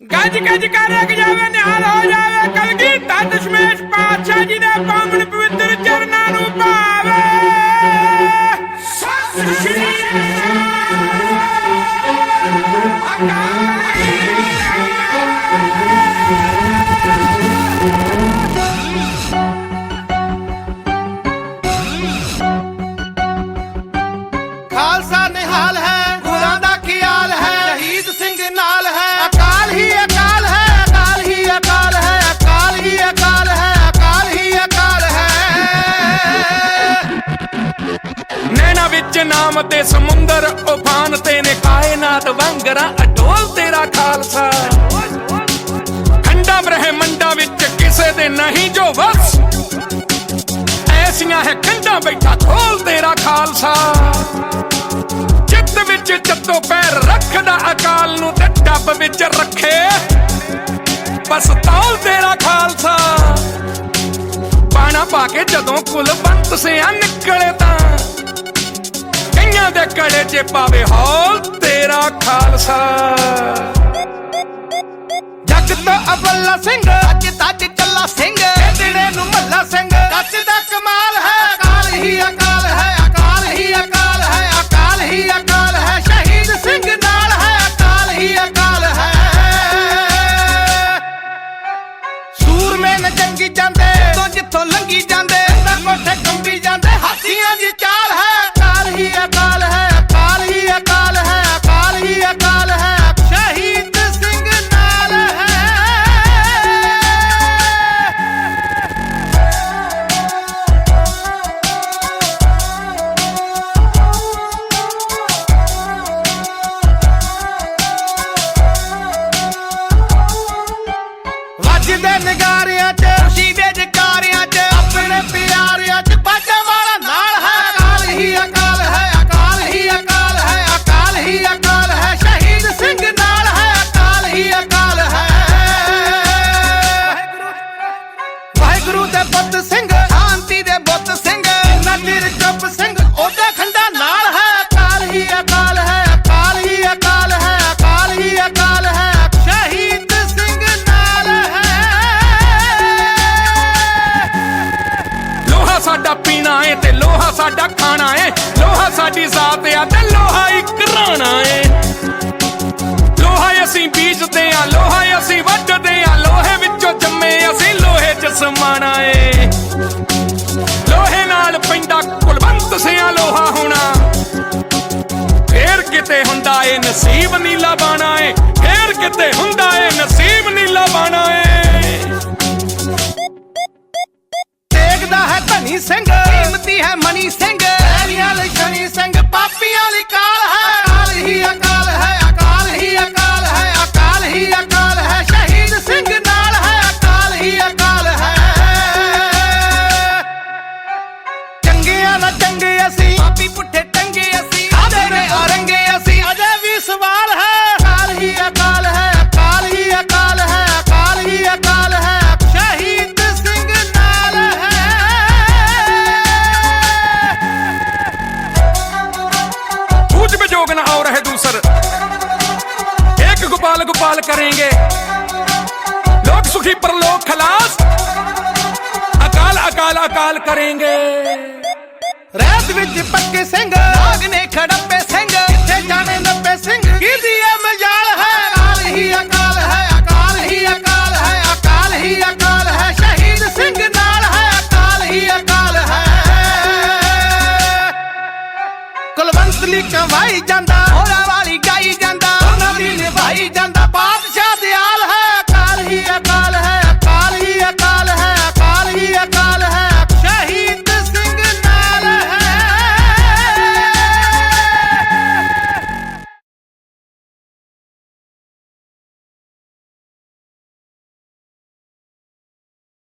ਗੱਜ ਗੱਜ ਕਰ ਰਗ ਜਾਵੇ, ਨਿਹਾਲ ਹੋ ਜਾਵੇ ਕਲਗੀ ਤਾਂ ਦਸ਼ਮੇਸ਼ ਪਾਤਸ਼ਾਹ ਜੀ ਦੇ ਪਾਵਨ ਪਵਿੱਤਰ ਚਰਨਾਂ ਨੂੰ ਭਾਵੇ ਸਤਿ ਸ਼੍ਰੀ ਖਾਲਸਾ ਨਿਹਾਲ ਹੈ। ਨੈਣਾ ਨਾਮ ਤੇ ਸਮੁੰਦਰ ਉਫਾਨ ਤੇ ਨੇ ਕਾਇਨਾਤ ਵਾਂਗਰਾ ਅਡੋਲ ਤੇਰਾ ਖਾਲਸਾ। ਖੰਡਾ ਬ੍ਰਹਿਮੰਡਾਂ ਵਿੱਚ ਕਿਸੇ ਦੇ ਨਹੀਂ ਜੋ ਵਸ। ਐਸੀਆਂ ਹੈ ਕੰਧਾਂ ਬੈਠਾ ਖੋਲ ਤੇਰਾ ਖਾਲਸਾ। ਚਿੱਤ ਵਿੱਚ ਜੱਤੋ ਪੈਰ ਰੱਖਦਾ ਅਕਾਲ ਨੂੰ ਤੇ ਡੱਬ ਵਿੱਚ ਰੱਖੇ। ਬਸ ਤੌਲ ਤੇਰਾ ਖਾਲਸਾ। ਪਾਣਾ ਪਾ ਕੇ ਜਦੋਂ ਕੁਲਵੰਤ ਸਿਆ ਨਿਕਲੇ ਤਾਂ ਦੇ ਕੜੇ 'ਚ ਪਾਵੇ ਹੌਲ ਤੇਰਾ ਖਾਲਸਾ। ਜੱਗ ਤੋਂ ਅਬੱਲਾ ਸਿੰਘ। ਅੱਜ ਤੱਜ ਚੱਲਾ ਸਿੰਘ। ਇਹਦੜੇ ਨੂੰ ਮੱਲਾ ਸਿੰਘ। ਕੱਚ ਦਾ ਕਮਾਲ ਹੈ ਹੀ। ਅਕਾਲ ਹੈ ਅਕਾਲ। ਸਾਡਾ ਖਾਣਾ ਏ। ਲੋਹਾ ਸਾਡੀ ਜ਼ਾਤ ਆ ਤੇ ਲੋਹਾ ਇੱਕ ਰਾਣਾ ਏ। ਲੋਹਾ ਅਸੀਂ ਬੀਜਦੇ ਆ, ਲੋਹਾ ਅਸੀਂ ਵੱਢਦੇ ਆ। ਲੋਹੇ ਵਿੱਚੋਂ ਜੰਮੇ ਅਸੀਂ, ਲੋਹੇ 'ਚ ਸਮਾਣਾ ਏ। ਲੋਹੇ ਨਾਲ ਪੈਂਦਾ ਕੁਲਵੰਤ ਸਿਆ ਲੋਹਾ ਹੋਣਾ। ਫੇਰ ਕਿਤੇ ਹੁੰਦਾ ਏ ਨਸੀਬ ਨੀਲਾ ਬਾਣਾ ਏ। ਫੇਰ ਕਿਤੇ ਹੁੰਦਾ गोपाल गोपाल करेंगे लोग सुखी पर लोग खलास अकाल अकाल अकाल करेंगे ਰਹਿਤ ਵਿੱਚ ਪੱਕੇ ਸਿੰਘ ਨਾਗ ਨੇ ਖੜੱਪੇ ਸਿੰਘ ਕਿੱਥੇ ਜਾਣੇ ਨੱਪੇ ਸਿੰਘ ਕਿਹਦੀ ਇਹ ਮਜਾਲ ਹੈ ਅਕਾਲ ਹੀ ਅਕਾਲ ਹੈ ਅਕਾਲ ਹੀ ਅਕਾਲ ਹੈ ਅਕਾਲ ਹੀ ਅਕਾਲ ਹੈ ਸ਼ਹੀਦ ਸਿੰਘ ਨਾਲ ਹੈ ਅਕਾਲ ਹੀ ਅਕਾਲ ਹੈ ਕੁਲਵੰਤ ਲਈ ਕਵਾਈ ਜਾਂਦਾ ਹੋਰਾਂ ਵਾਲੀ ਗਾਈ ਜਾਂਦਾ ਉਹਨਾਂ ਦੀ ਨਿਭਾਈ ਜਾਂਦਾ ਬਾਤ